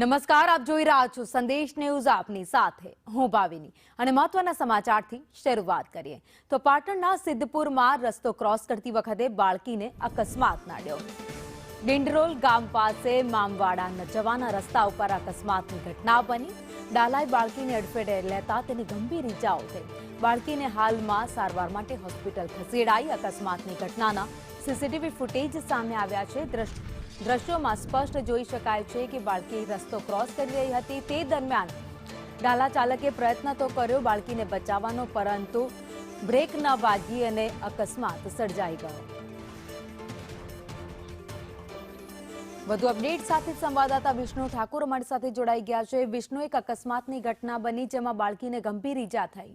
નમસ્કાર, આપ જોઈ રહ્યા છો સંદેશ ન્યૂઝ આપની સાથે. હું ભાવિની. અને મહત્વના સમાચારથી શરૂઆત કરીએ. તો પાટણના સિદ્ધપુરમાં રસ્તો ક્રોસ કરતી વખતે બાળકીને અકસ્માત નડ્યો. ડિંડરોલ ગામ પાસે મામવાડા જવાના રસ્તા ઉપર અકસ્માતની ઘટના બની. ડાલાઈ બાળકીને અડફેટે લેતા તેની ગંભીર ઇજાઓ થઈ બાળકીને હાલમાં સારવાર માટે હોસ્પિટલ ખસેડાઈ અકસ્માતની ઘટનાના સીસીટીવી ફૂટેજ સામે આવ્યા છે. દ્રશ્યોમાં સ્પષ્ટ જોઈ શકાય છે કે બાળકી રસ્તો ક્રોસ કરી રહી હતી તે દરમિયાન ડાલા ચાલકે પ્રયત્ન તો કર્યો બાળકીને બચાવવાનો, પરંતુ બ્રેક ન વાગી અને અકસ્માત સર્જાઈ ગયો. વધુ અપડેટ સાથે સંવાદદાતા વિષ્ણુ ઠાકુર અમારી સાથે જોડાઈ ગયા છે. વિષ્ણુ, એક અકસ્માતની ઘટના બની જેમાં બાળકીને ગંભીર ઈજા થઈ.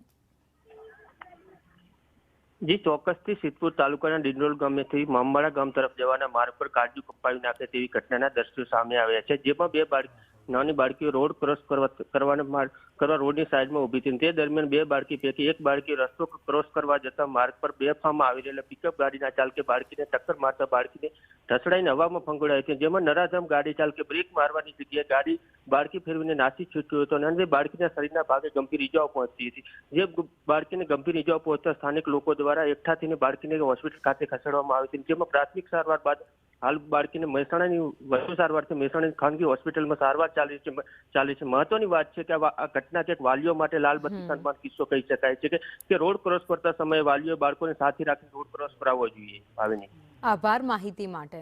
જી, ચોક્કસથી સિદ્ધપુર તાલુકાના ડિંડોલ ગામેથી મામવાડા ગામ તરફ જવાના માર્ગ પર કાજુ કપાવી નાખે તેવી ઘટનાના દ્રશ્યો સામે આવ્યા છે, જેમાં બે બાળક નાની બાળકીઓ રોડ ક્રોસ કરવા, કરવાના માર્ગ, કરવા રોડની સાઈડમાં ઊભી હતી તે દરમિયાન બે બાળકી પૈકી એક બાળકી રસ્તો ક્રોસ કરવા જતા માર્ગ પર બેફામાં આવી રહેલા પિકઅપ ગાડીના ચાલકે બાળકીને ટક્કર મારતા બાળકીને ઢસડાઈને હવામાં ફંગોળાઈ હતી જેમાં નરાધમ ગાડી ચાલકે બ્રેક મારવાની જગ્યાએ ગાડી બાળકી ફેરવીને નાસી છૂટ્યો હતો અને બાળકીના શરીરના ભાગે ગંભીર ઇજાઓ પહોંચી હતી. જે બાળકીને ગંભીર ઇજાઓ પહોંચતા સ્થાનિક લોકો દ્વારા એકઠા થઈને બાળકીને હોસ્પિટલ ખાતે ખસેડવામાં આવી હતી. જેમાં પ્રાથમિક સારવાર બાદ હાલ બાળકીને મહેસાણાની વધુ સારવારથી મહેસાણાની ખાનગી હોસ્પિટલમાં સારવાર ચાલી છે ચાલી છે. મહત્વની વાત છે કે આ ઘટના એક વાલીઓ માટે લાલબત્તી સન્માન કિસ્સો કહી શકાય છે કે રોડ ક્રોસ કરતા સમયે વાલીઓ બાળકોને સાથે રાખીને રોડ ક્રોસ કરાવવો જોઈએ. ભાવિની. આભાર માહિતી માટે.